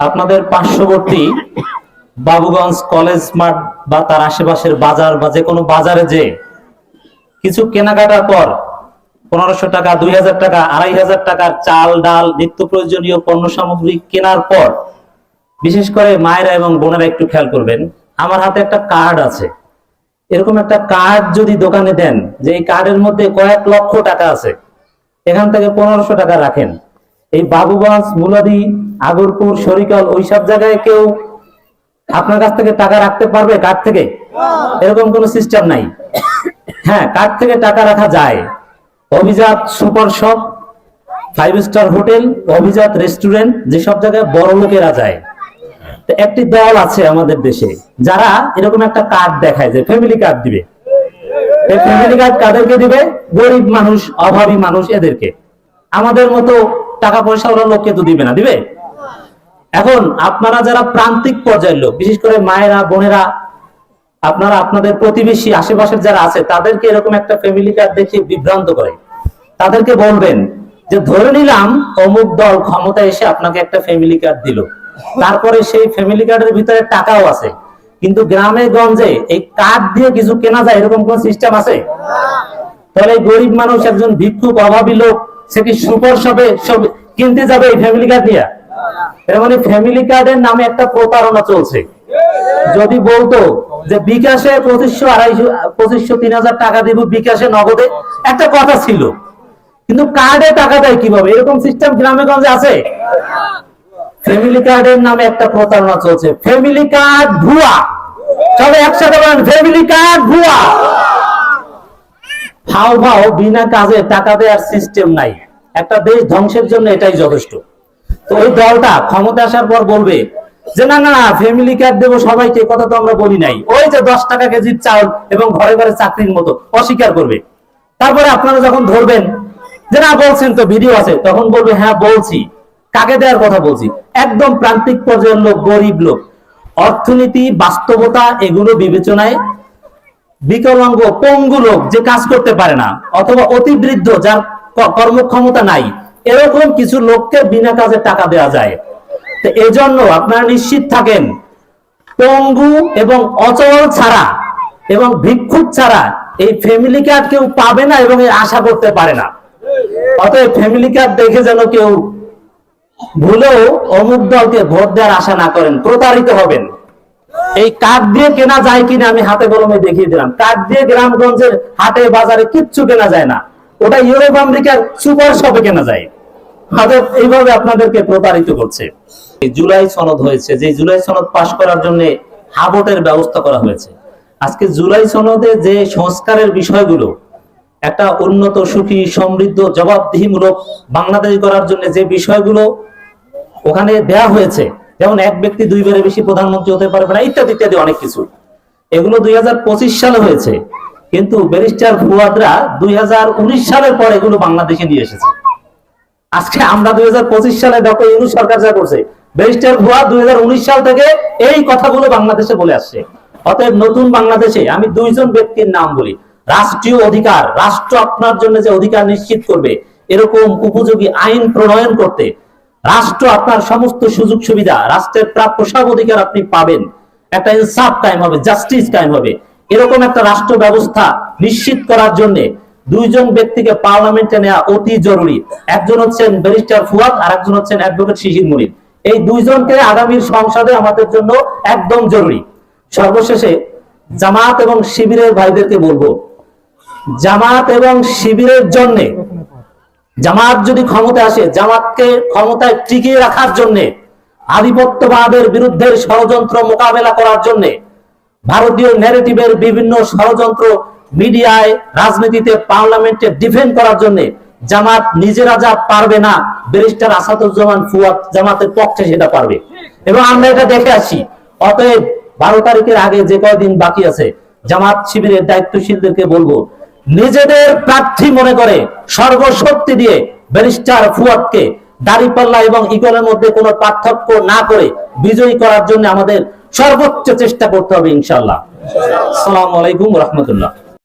আপনাদের পার্শ্ববর্তী বাবুগঞ্জ কলেজ মাঠ বা তার আশেপাশের বাজার বা যে কোনো বাজারে যে কিছু কেনাকাটার পর পনেরোশো টাকা, দুই হাজার টাকা, আড়াই হাজার টাকার চাল, ডাল, নিত্য প্রয়োজনীয় পণ্য সামগ্রী কেনার পর বিশেষ করে মায়েরা এবং বোনেরা একটু খেয়াল করবেন, আমার হাতে একটা কার্ড আছে। এরকম একটা কার্ড যদি দোকানে দেন, যে এই কার্ডের মধ্যে কয়েক লক্ষ টাকা আছে, এখান থেকে পনেরোশো টাকা রাখেন। এই বাবুগঞ্জ মুলাদি আগরপুর শরিকাল ওইসব জায়গায় কেউ আপনার কাছ থেকে টাকা রাখতে পারবে কার্ড থেকে? এরকম কোনো সিস্টেম নাই। হ্যাঁ কার্ড থেকে টাকা রাখা যায়। অভিজাত super shop five star hotel অভিজাত রেস্টুরেন্ট যেসব জায়গায় বড় লোকেরা যায়। তো একটি দল আছে আমাদের দেশে যারা এরকম একটা কার্ড দেখায় যে ফ্যামিলি কার্ড দিবে। এই ফ্যামিলি কার্ড কাদেরকে দিবে? গরিব মানুষ অভাবী মানুষ এদেরকে। আমাদের মতো টাকা পয়সা ওরা লোককে তো দিবে না, দিবে? এখন আপনারা যারা প্রান্তিক পর্যায়ের লোক, বিশেষ করে মায়েরা, বোনেরা, আপনারা আপনাদের প্রতিবেশী, আশেপাশের যারা আছে, তাদেরকে এরকম একটা ফ্যামিলি কার্ড দেখে বিভ্রান্ত করে। তাদেরকে বলবেন যে, ধরে নিলাম অমুক দল ক্ষমতা এসে আপনাকে একটা ফ্যামিলি কার্ড দিল। তারপরে সেই ফ্যামিলি কার্ডের ভিতরে টাকাও আছে। কিন্তু গ্রামে, গঞ্জে এই কার্ড দিয়ে কিছু কেনা যায়, এরকম কোন সিস্টেম আছে? তাহলে গরিব মানুষ একজন ভিক্ষুক, অভাবী লোক সে কি সুপার সব কিনতে যাবে এই ফ্যামিলি কার্ড নিয়ে? মানে ফ্যামিলি কার্ডের নামে একটা প্রতারণা চলছে। যদি বলতো যে বিকাশে পঁচিশশো আড়াইশো, পঁচিশশো তিন হাজার টাকা দিব বিকাশে নগদে, একটা কথা ছিল। কিন্তু কার্ডে টাকা দেয় কীভাবে? এরকম সিস্টেম গ্রামে গঞ্জে আছে ফ্যামিলি কার্ডের নামে একটা প্রতারণা চলছে। ফ্যামিলি কার্ড ভুয়া। সবাই একসাথে বলেন ফ্যামিলি কার্ড ভুয়া। ফাও ফাও বিনা কাজে টাকা দেওয়ার সিস্টেম নাই। একটা দেশ ধ্বংসের জন্য এটাই যথেষ্ট। তো ওই দলটা ক্ষমতা আসার পর বলবে যে, না না ফ্যামিলি কার্ড দেবো সবাইকে কথা তো আমরা বলি নাই। ওই যে দশ টাকা কেজির চাউল এবং ঘরে ঘরে চাকরির মতো, অস্বীকার করবে। তারপরে আপনারা যখন ধরবেন, যে, না, বলছেন তো ভিডিও আছে। তখন বলবে হ্যাঁ বলছি। কাকে দেওয়ার কথা বলছি? একদম প্রান্তিক পর্যায়ের লোক, গরিব লোক। অর্থনীতি, বাস্তবতা, এগুলো বিবেচনায় বিকলাঙ্গ, পঙ্গু লোক যে কাজ করতে পারে না, অথবা অতি বৃদ্ধ যার কর্মক্ষমতা নাই, এরকম কিছু লোককে বিনা কাজে টাকা দেওয়া যায়। তো এজন্য আপনারা নিশ্চিত থাকেন, পঙ্গু এবং অচল ছাড়া এবং ভিক্ষুক ছাড়া এই ফ্যামিলি কার্ড কেউ পাবে না এবং আশা করতে পারে না। অতএব ফ্যামিলি কার্ড দেখে যেন কেউ ভুলেও অমুক দলকে ভোট দেওয়ার আশা না করেন, প্রতারিত হবেন। এই কার্ড দিয়ে কেনা যায় কিনা আমি হাতে কলমে দেখিয়ে দিলাম। কার্ড দিয়ে গ্রামগঞ্জের হাটে, বাজারে কিচ্ছু কেনা যায় না। ওটা ইউরোপ, আমেরিকার সুপার শপে কেনা যায়। এইভাবে আপনাদেরকে প্রতারিত করছে। জুলাই সনদ হয়েছে। যে জুলাই সনদ পাশ করার জন্য হাবটের ব্যবস্থা করা হয়েছে। আজকে জুলাই সনদে যে সংস্কারের বিষয়গুলো, একটা উন্নত, সুখী, সমৃদ্ধ, জবাবদিহিমূলক বাংলাদেশ করার জন্য যে বিষয়গুলো ওখানে দেয়া হয়েছে যেমন এক ব্যক্তি দুইবারে বেশি প্রধানমন্ত্রী হতে পারবে না, ইত্যাদি ইত্যাদি অনেক কিছু। এগুলো দুই সালে হয়েছে, কিন্তু ব্যারিস্টার ফুয়াদরা দুই সালের পর এগুলো বাংলাদেশে নিয়ে এসেছে। আজকে আমরা দুই সালে ডক্টর ইউনু সরকার যা করছে, ব্যারিস্টার ভুয়া দুই সাল থেকে এই কথাগুলো বাংলাদেশে বলে আসছে। অতএব নতুন বাংলাদেশে আমি দুইজন ব্যক্তির নাম বলি, রাষ্ট্রীয় অধিকার, রাষ্ট্র আপনার জন্য যে অধিকার নিশ্চিত করবে, এরকম উপযোগী আইন প্রণয়ন করতে রাষ্ট্র আপনার সমস্ত সুযোগ সুবিধা, রাষ্ট্রের প্রাপ্য সব অধিকার আপনি পাবেন। একটা ইনসাফ কায়েম হবে, জাস্টিস কায়েম হবে। এরকম একটা রাষ্ট্র ব্যবস্থা নিশ্চিত করার জন্য দুইজন ব্যক্তিকে পার্লামেন্টে নেওয়া অতি জরুরি। একজন হচ্ছেন ব্যারিস্টার ফুয়াদ আর একজন হচ্ছেন অ্যাডভোকেট শিশির মুনির। এই দুইজনকে আগামীর সংসদে আমাদের জন্য একদম জরুরি। সর্বশেষে জামাত এবং শিবিরের ভাইদেরকে বলব, জামাত এবং শিবিরের জন্যে জামাত যদি ক্ষমতা আসে, জামাতকে ক্ষমতায় টিকিয়ে রাখার জন্য, আধিপত্যবাদের বিরুদ্ধে ষড়যন্ত্র মোকাবেলা করার জন্য, ভারতীয় ন্যারেটিভের বিভিন্ন ষড়যন্ত্র মিডিয়ায়, রাজনীতিতে পার্লামেন্টে ডিফেন্ড করার জন্য, জামাত নিজেরা যা পারবে না, ব্যারিস্টার আসাদুজ্জামান ফুয়াদ জামাতের পক্ষে সেটা পারবে। এবং আমরা এটা দেখে আসি, অতএব বারো তারিখের আগে যে কয়দিন বাকি আছে, জামাত শিবিরের দায়িত্বশীলদেরকে বলব নিজেদের প্রার্থী মনে করে সর্বশক্তি দিয়ে ব্যারিস্টার ফুয়াদকে দাড়িপাল্লা এবং ইগলের মধ্যে কোনো পার্থক্য না করে বিজয়ী করার জন্য আমাদের সর্বোচ্চ চেষ্টা করতে হবে ইনশাল্লাহ আসসালামু আলাইকুম রহমতুল্লাহ।